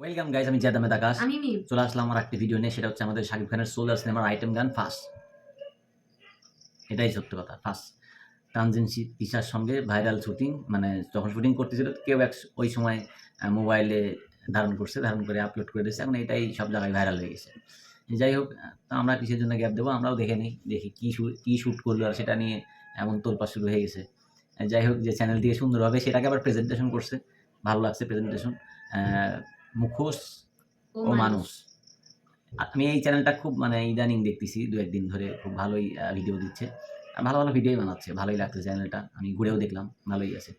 Welcome guys আমি জাদ আহমেদ আকাশ। আমি মিম চলে আসলাম আমার একটি ভিডিও নিয়ে। সেটা হচ্ছে আমাদের শাকিব খানের সোলার সিনেমার আইটেম গান ফার্স্ট এটাই সত্য কথা ফার্স্ট তানজিন শি- তিশার সঙ্গে ভাইরাল শুটিং মানে যখন শুটিং করতেছিল কেউ এক ওই সময় মোবাইলে ধারণ করছে ধারণ করে আপলোড করে দিয়েছে। এখন এটাই সব জায়গায় ভাইরাল হয়ে গেছে। যাই হোক তো আমরা কিসের জন্য গ্যাপ দেবো? আমরাও দেখে নিই। দেখি কী শুট কী শ্যুট করল আর সেটা নিয়ে এমন তোলপা শুরু হয়ে গেছে। যাই হোক যে চ্যানেল দিয়ে সুন্দরভাবে সেটাকে আবার প্রেজেন্টেশন করছে। ভালো লাগছে প্রেজেন্টেশন মুখোশ ও মানুষ। আমি এই চ্যানেলটা খুব মানে ইদানিং দেখতেছি দু একদিন ধরে খুব ভালোই ভিডিও দিচ্ছে। আর ভালো ভালো ভিডিওই বানাচ্ছে ভালোই লাগছে চ্যানেলটা আমি ঘুরেও দেখলাম ভালোই আছে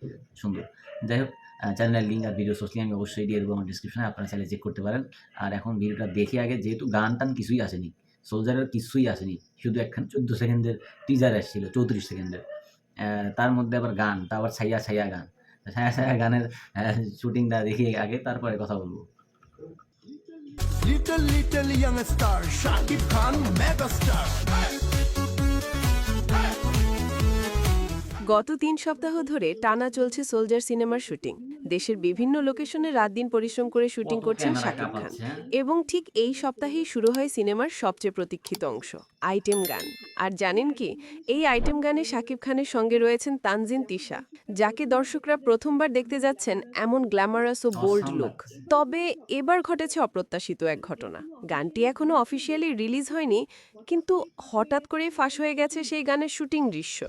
সুন্দর। যাই হোক চ্যানেলের লিঙ্ক আর ভিডিও সোর্স আমি অবশ্যই দিয়ে দেবো আমার ডিসক্রিপশনে আপনারা চাইলে চেক করতে পারেন। আর এখন ভিডিওটা দেখে আগে যেহেতু গান টান কিছুই আসেনি সোলজারের কিছুই আসেনি শুধু একখান চোদ্দ সেকেন্ডের টিজার আসছিল চৌত্রিশ সেকেন্ডের। তার মধ্যে আবার গান তা আবার ছাইয়া ছাইয়া গান। ছায়া ছায়া গানের শুটিংটা দেখি আগে তারপরে কথা বলব Little little young star, Shakib Khan, mega star. গত তিন সপ্তাহ ধরে টানা চলছে সোলজার সিনেমার শুটিং দেশের বিভিন্ন লোকেশনে রাত দিন পরিশ্রম করে শুটিং করছেন শাকিব খান হ্যাঁ? এবং ঠিক এই সপ্তাহেই শুরু হয় সিনেমার সবচেয়ে প্রতীক্ষিত অংশ আইটেম গান আর জানেন কি এই আইটেম গানে শাকিব খানের সঙ্গে রয়েছেন তানজিন তিশা যাকে দর্শকরা প্রথমবার দেখতে যাচ্ছেন এমন গ্ল্যামারাস ও বোল্ড লুক। তবে এবার ঘটেছে অপ্রত্যাশিত এক ঘটনা। গানটি এখনও অফিসিয়ালি রিলিজ হয়নি কিন্তু হঠাৎ করেই ফাঁস হয়ে গেছে সেই গানের শুটিং দৃশ্য.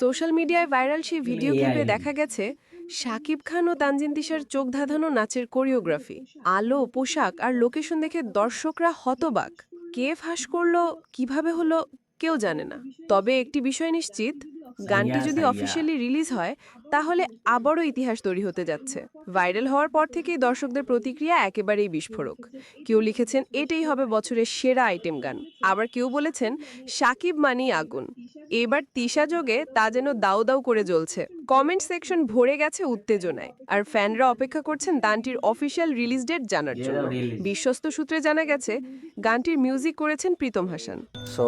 সোশ্যাল মিডিয়ায় ভাইরাল সেই ভিডিও ক্লিপে দেখা গেছে শাকিব খান ও তানজিন দিশার চোখ ধাঁধানো নাচের কোরিওগ্রাফি। আলো, পোশাক আর লোকেশন দেখে দর্শকরা হতবাক। কে ফাঁস করল, কীভাবে হলো, কেউ জানে না। তবে একটি বিষয় নিশ্চিত গানটি যদি অফিসিয়ালি রিলিজ হয় তাহলে আবারও ইতিহাস তৈরি হতে যাচ্ছে। ভাইরাল হওয়ার পর থেকেই দর্শকদের প্রতিক্রিয়া একেবারেই বিস্ফোরক। কেউ লিখেছেন এটাই হবে বছরের সেরা আইটেম গান। আবার কেউ বলেছেন সাকিব মানি আগুন। এবার তিশা যোগে তা যেন দাউ দাউ করে জ্বলছে। কমেন্ট সেকশন ভরে গেছে উত্তেজনায়। আর ফ্যানরা অপেক্ষা করছেন গানটির অফিসিয়াল রিলিজ ডেট জানার জন্য। বিশ্বস্ত সূত্রে জানা গেছে গানটির মিউজিক করেছেন Pritam Hasan. So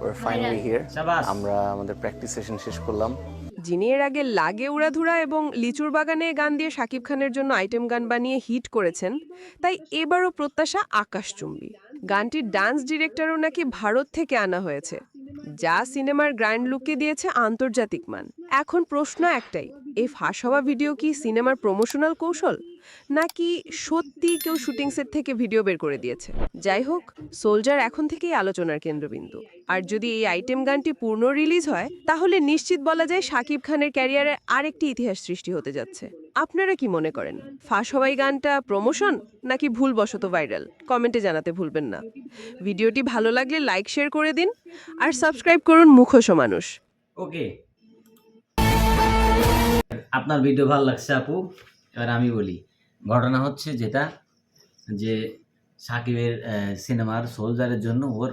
we're finally here আমরা আমাদের প্র্যাকটিস সেশন শেষ করলাম। যিনি এর আগে লাগে উড়াধুরা এবং লিচুর বাগানে গান দিয়ে শাকিব খানের জন্য আইটেম গান বানিয়ে হিট করেছেন তাই এবারও প্রত্যাশা আকাশচুম্বী। গানটির ডান্স ডিরেক্টরও নাকি ভারত থেকে আনা হয়েছে যা সিনেমার গ্র্যান্ড লুককে দিয়েছে আন্তর্জাতিক মান। এখন প্রশ্ন একটাই এই ফাঁস হওয়া ভিডিও কি সিনেমার প্রমোশনাল কৌশল? নাকি সত্যি কেউ শুটিং সেট থেকে ভিডিও বের করে দিয়েছে? যাই হোক সোলজার এখন থেকেই আলোচনার কেন্দ্রবিন্দু। আর যদি এই আইটেম গানটি পূর্ণ রিলিজ হয়, তাহলে নিশ্চিত বলা যায় শাকিব খানের ক্যারিয়ারে আরেকটি ইতিহাস সৃষ্টি হতে যাচ্ছে। আপনারা কি মনে করেন, ফাঁস হওয়াই গানটা প্রমোশন নাকি ভুলবশত ভাইরাল? কমেন্টে জানাতে ভুলবেন না। ভিডিওটি ভালো লাগলে লাইক, শেয়ার করে দিন আর সাবস্ক্রাইব করুন মুখোশ মানুষ। ওকে। আপনার ভিডিও ভালো লাগছে আপু, এবার আমি বলি, ঘটনা হচ্ছে যেটা, যে সাকিবের সিনেমার সোলজারের জন্য ওর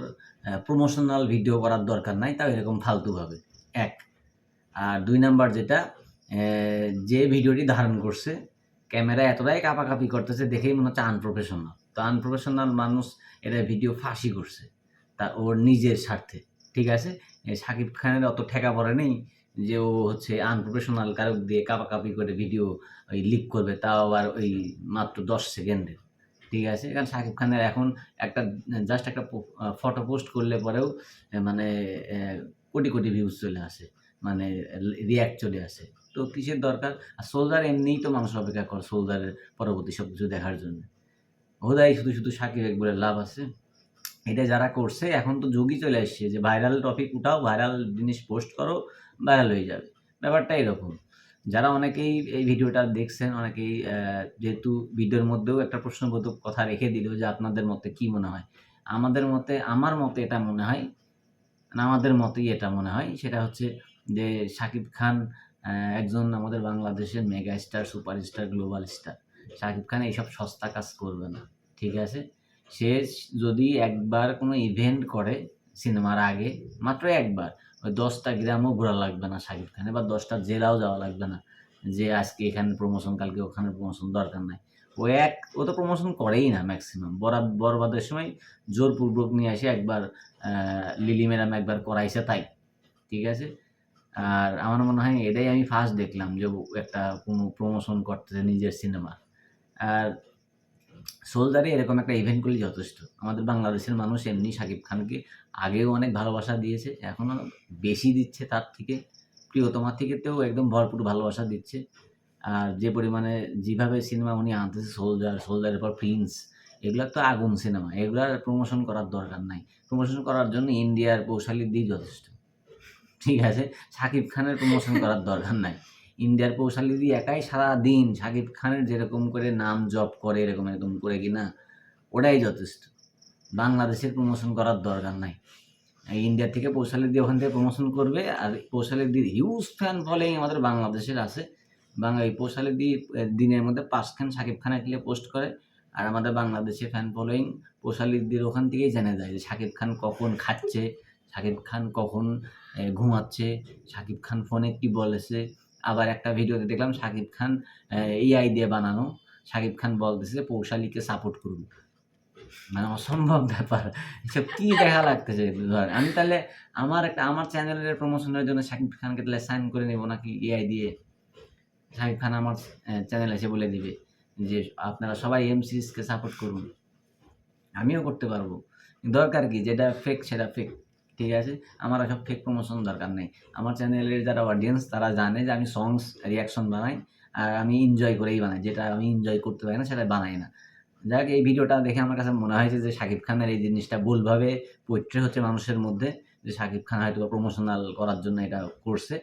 প্রমোশনাল ভিডিও করার দরকার নাই, তাও এরকম ফালতুভাবে। এক। আর দুই নাম্বার যেটা যে ভিডিওটি ধারণ করছে ক্যামেরা এতটাই কাপাকাপি করতেছে, দেখেই মনে হচ্ছে আনপ্রফেশনাল তো আনপ্রফেশনাল মানুষ এটা ভিডিও ফাঁসি করছে তা ওর নিজের স্বার্থে, ঠিক আছে? শাকিব খানের অত ঠেকা পড়ে নেই যে ও হচ্ছে আনপ্রফেশনাল কারক দিয়ে কাপাকাপি করে ভিডিও ওই লিক করবে, তাও আবার ওই মাত্র দশ সেকেন্ডের ঠিক আছে? কারণ শাকিব খানের এখন একটা জাস্ট একটা ফটো পোস্ট করলে পরেও মানে কোটি কোটি ভিউজ চলে আসে মানে রিয়াক্ট চলে আসে। তো কিসের দরকার? আর সোলজার এমনিই তো মানুষ অপেক্ষা করে সোলজারের পরবর্তী সব কিছু দেখার জন্য। হোদাই শুধু শুধু সাকিব একবারে লাভ আছে। এটা যারা করছে, এখন তো যুগই চলে আসছে যে ভাইরাল টপিক উঠাও ভাইরাল জিনিস পোস্ট করো ভাইরাল হয়ে যাবে। ব্যাপারটা এরকম। যারা অনেকেই এই ভিডিওটা দেখছেন, অনেকেই যেহেতু ভিডিওর মধ্যেও একটা প্রশ্নবোধক কথা রেখে দিল যে আপনাদের মতে কি মনে হয়। আমাদের মতে, আমার মতে এটা মনে হয় আমাদের মতেই এটা মনে হয়, সেটা হচ্ছে যে শাকিব খান একজন আমাদের বাংলাদেশের mega star superstar, global star. Shakib Khan এইসব সস্তা কাজ করবে না, ঠিক আছে? সে যদি একবার কোনো ইভেন্ট করে সিনেমার আগে, মাত্র একবার ওই দশটা গ্রামও ঘোরা লাগবে না শাকিব খানের বা দশটা জেলাও যাওয়া লাগবে না। যে আজকে এখানে প্রমোশন কালকে ওখানে প্রমোশন দরকার নাই। ও এক, ও তো প্রমোশন করেই না ম্যাক্সিমাম বরাদ বরবাদের সময় জোরপূর্বক নিয়ে আসে, একবার লিলি ম্যাডাম একবার করাইছে তাই। ঠিক আছে? আর আমার মনে হয় এটাই আমি ফার্স্ট দেখলাম যে একটা কোনো প্রমোশন করতেছে নিজের সিনেমা আর সোলজারে এরকম একটা ইভেন্ট করলে যথেষ্ট। আমাদের বাংলাদেশের মানুষ এমনি শাকিব খানকে আগেও অনেক ভালোবাসা দিয়েছে এখনও বেশি দিচ্ছে তার থেকে, প্রিয়তমার থেকেতেও একদম ভরপুর ভালোবাসা দিচ্ছে। আর যে পরিমাণে যেভাবে সিনেমা উনি আনতেছে সোলজার সোলজারের পর প্রিন্স এগুলো তো আগুন সিনেমা এগুলার প্রমোশন করার দরকার নাই। প্রমোশন করার জন্য ইন্ডিয়ার কৌশালী দিয়ে যথেষ্ট। ঠিক আছে শাকিব খানের প্রমোশন করার দরকার নাই। ইন্ডিয়ার কৌশালী দিয়ে একাই সারা দিন শাকিব খানের যেরকম করে নাম জপ করে, এরকম এরকম করে কিনা ওটাই যথেষ্ট। বাংলাদেশের প্রমোশন করার দরকার নাই। এই ইন্ডিয়া থেকে পৌশালী দিয়ে ওখান থেকে প্রমোশন করবে, আর পৌশালী দিয়ে হিউজ ফ্যান ফলোয়িং আমাদের বাংলাদেশের আছে। বাংলা এই পৌশালী দিয়ে দিনের মধ্যে পাঁচখান শাকিব খান একলে পোস্ট করে, আর আমাদের বাংলাদেশে ফ্যান ফলোয়িং পোশালিকদের ওখান থেকেই জানা যায় যে শাকিব খান কখন খাচ্ছে শাকিব খান কখন ঘুমাচ্ছে শাকিব খান ফোনে কি বলেছে আবার একটা ভিডিওতে দেখলাম শাকিব খান এআই দিয়ে বানানো। শাকিব খান বলতেছে, পৌশালীকে সাপোর্ট করুন। মানে অসম্ভব ব্যাপার। এসব কি দেখা লাগতেছে? ধর, আমি তাহলে আমার একটা, আমার চ্যানেলের প্রমোশনের জন্য শাকিব খানকে তাহলে সাইন করে নেব নাকি এআই দিয়ে? শাকিব খান আমার চ্যানেল এসে বলে দিবে যে, আপনারা সবাই এম সিরিজকে সাপোর্ট করুন। আমিও করতে পারব। দরকার কি? যেটা ফেক সেটা ফেক ঠিক আছে? আমার সব ফেক প্রমোশন দরকার নেই। আমার চ্যানেলের যারা অডিয়েন্স তারা জানে যে আমি সংস রিয়াকশন বানাই আর আমি এনজয় করেই বানাই। যেটা আমি এনজয় করতে পারি না, সেটা বানাই না। যাক, এই ভিডিওটা দেখে আমার কাছে মনে হয়েছে যে শাকিব খানের এই জিনিসটা ভুলভাবে পোট্রে হচ্ছে মানুষের মধ্যে, যে শাকিব খান হয়তো প্রমোশনাল করার জন্য এটা করছে।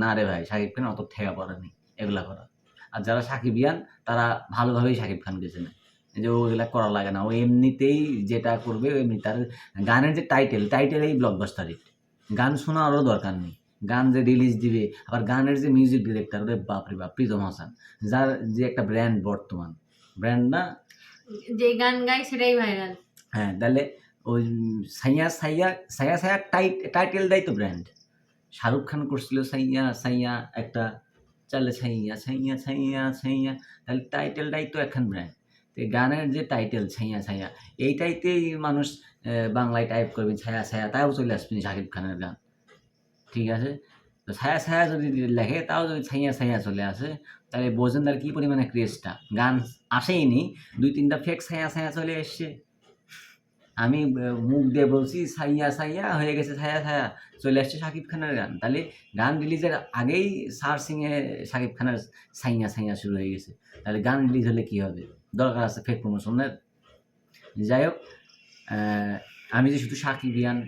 না রে ভাই, শাকিব খান অত ঠেকা পড়েনি। এগুলা করা। আর যারা সাকিবিয়ান, তারা ভালোভাবেই শাকিব খানকে চেনে। যে ওগুলা করা লাগে না। ও এমনিতেই যেটা করবে এমনি তার গানের যে টাইটেল টাইটেলেই ব্লকবাস্টার হিট গান শোনারও দরকার নেই। গান যে রিলিজ দিবে আবার গানের যে মিউজিক ডিরেক্টর ওরে বাপরে বাপ প্রীতম হাসান যার যে একটা ব্র্যান্ড বর্তমান। ব্র্যান্ড না? যে গান গায় সেটাই ভাইরাল হ্যাঁ তাহলে ওই সাইয়া সাইয়া সাইয়া সাইয়া টাইট টাইটেলটাই তো ব্র্যান্ড শাহরুখ খান করছিল সাইয়া সাইয়া একটা চালে ছাইয়া ছাইয়া ছাইয়া ছাইয়া তাহলে টাইটেলটাই তো এখন ব্র্যান্ড তো গানের যে টাইটেল ছাইয়া ছাইয়া, এইটাইতেই মানুষ বাংলায় টাইপ করবে ছায়া ছায়া তাও চলে আসবে শাকিব খানের গান। ঠিক আছে? তো ছায়া ছায়া যদি লেখে, তাও যদি ছাইয়া ছাইয়া চলে আসে, তাহলে বোঝেন তার কী পরিমাণে ক্রেজটা গান আসেইনি, দুই তিনটা ফেক ছায়া ছায়া চলে এসছে। আমি মুখ দিয়ে বলছি সাইয়া সাইয়া হয়ে গেছে ছায়া ছায়া চলে আসছে শাকিব খানের গান। তাহলে গান রিলিজের আগেই সার্চিংয়ে শাকিব খানের সাইয়া সাইয়া শুরু হয়ে গেছে। তাহলে গান রিলিজ হলে কী হবে? দরকার আছে ফেক প্রমোশনের যাই হোক আমি যে শুধু সাকিবিয়ান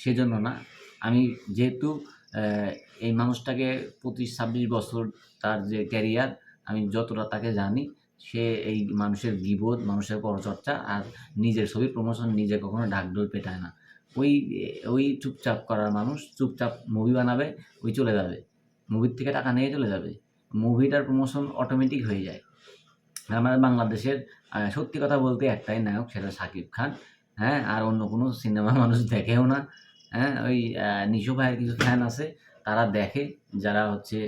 সেজন্য না, আমি যেহেতু এই মানুষটাকে পঁচিশ, ছাব্বিশ বছর তার যে ক্যারিয়ার আমি যতটা তাকে জানি, সে এই মানুষের গিবোধ মানুষের পরচর্চা আর নিজের ছবি প্রমোশন নিজে কখনো ঢাকঢোল পেটায় না। ওই ওই চুপচাপ করার মানুষ চুপচাপ মুভি বানাবে, ওই চলে যাবে। মুভির থেকে টাকা নিয়ে চলে যাবে। মুভিটার প্রমোশন অটোমেটিক হয়ে যায়। আমাদের বাংলাদেশের সত্যি কথা বলতে একটাই নায়ক, সেটা শাকিব খান হ্যাঁ আর অন্য কোনো সিনেমা মানুষ দেখেও না হ্যাঁ ওই নিশু ভাইয়ের কিছু ফ্যান আছে, তারা দেখে, যারা হচ্ছে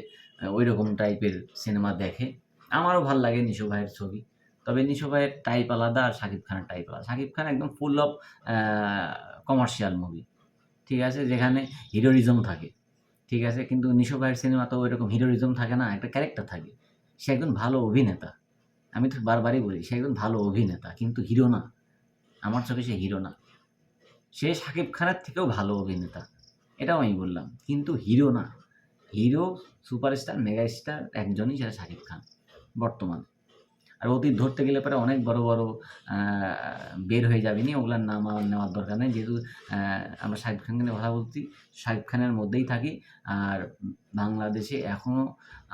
ওই রকম টাইপের সিনেমা দেখে। আমারও ভালো লাগে নিশু ভাইয়ের ছবি, তবে নিশু ভাইয়ের টাইপ আলাদা আর শাকিব খানের টাইপ আলাদা। শাকিব খান একদম ফুল অফ কমার্শিয়াল মুভি ঠিক আছে, যেখানে হিরোরিজম থাকে, ঠিক আছে, কিন্তু নিশু ভাইয়ের সিনেমা তো ওইরকম হিরোরিজম থাকে না, একটা ক্যারেক্টার থাকে। সে একজন ভালো অভিনেতা আমি তো বারবারই বলি, সে একজন ভালো অভিনেতা, কিন্তু হিরো না। আমার চোখে সে হিরো না। সে শাকিব খানের থেকেও ভালো অভিনেতা, এটাও আমি বললাম। কিন্তু হিরো না। হিরো, সুপারস্টার মেগা স্টার একজনই সেটা শাকিব খান, বর্তমান। আর অতীত ধরতে গেলে পরে অনেক বড় বড় বের হয়ে যাবে নি ওগুলার নাম আমার নেওয়ার দরকার নেই। যেহেতু আমরা শাকিব খানকে নিয়ে কথা বলছি শাকিব খানের মধ্যেই থাকি। আর বাংলাদেশে এখনও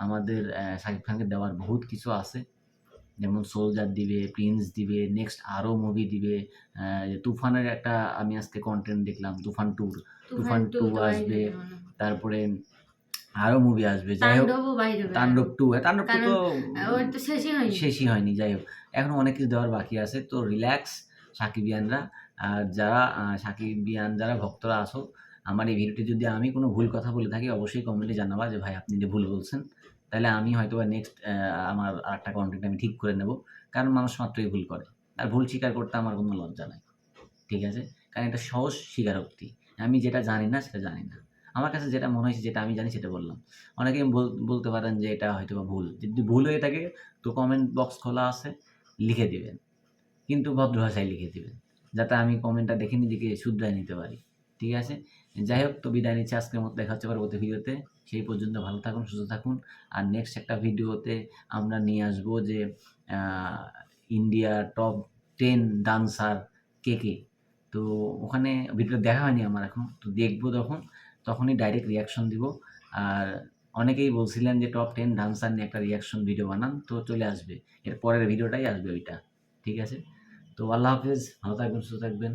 আমাদের শাকিব খানকে দেওয়ার বহুত কিছু আছে। যেমন সোলজার দিবে প্রিন্স দিবে নেক্সট আরও মুভি দিবে তুফানের একটা আমি আজকে কন্টেন্ট দেখলাম তুফান ট্যুর তুফান টু আসবে। হয়। তারপরে আরও মুভি আসবে যাই হোক। তাণ্ডব টু তাণ্ডব টু তো শেষই হয়নি যাই হোক এখন অনেক কিছু দেওয়ার বাকি আছে তো রিল্যাক্স সাকিবিয়ানরা আর যারা সাকিবিয়ান যারা ভক্তরা আসো আমার এই ভিডিওটি যদি আমি কোনো ভুল কথা বলে থাকি অবশ্যই কমেন্টে জানাবা যে ভাই আপনি যে ভুল বলছেন তাহলে আমি হয়তো বা নেক্সট আমার আরেকটা কন্টেন্ট আমি ঠিক করে নেব। কারণ মানুষ মাত্রই ভুল করে। আর ভুল স্বীকার করতে আমার কোনো লজ্জা নাই। ঠিক আছে? কারণ এটা সহজ স্বীকারোক্তি। আমি যেটা জানি না, সেটা জানি না। আমার কাছে যেটা মনে হয়েছে, যেটা আমি জানি, সেটা বললাম। অনেকেই বল- বলতে পারেন যে এটা হয়তো বা ভুল। যদি ভুল হয়ে থাকে, তো কমেন্ট বক্স খোলা আছে, লিখে দিবেন। কিন্তু ভদ্র ভাষায় লিখে দিবেন। যাতে আমি কমেন্টটা দেখে নিজেকে শুধরাই নিতে পারি। ঠিক আছে? যাই হোক, তো বিদায় নিচ্ছে। আজকের মতো দেখা হচ্ছে পরবর্তী ভিডিওতে সেই পর্যন্ত ভালো থাকুন, সুস্থ থাকুন। আর নেক্সট একটা ভিডিওতে আমরা নিয়ে আসব যে ইন্ডিয়া টপ টেন ডান্সার কে কে। তো ওখানে ভিডিও দেখা হয়নি আমার এখন, তো দেখব তখন, তখনই ডাইরেক্ট রিয়াকশন দিব। আর অনেকেই বলছিলেন যে টপ টেন ডান্সার নিয়ে একটা রিয়াকশন ভিডিও বানান, তো চলে আসবে। এর পরের ভিডিওটাই আসবে ওইটা, ঠিক আছে? তো আল্লাহ হাফেজ, ভালো থাকবেন, সুস্থ থাকবেন।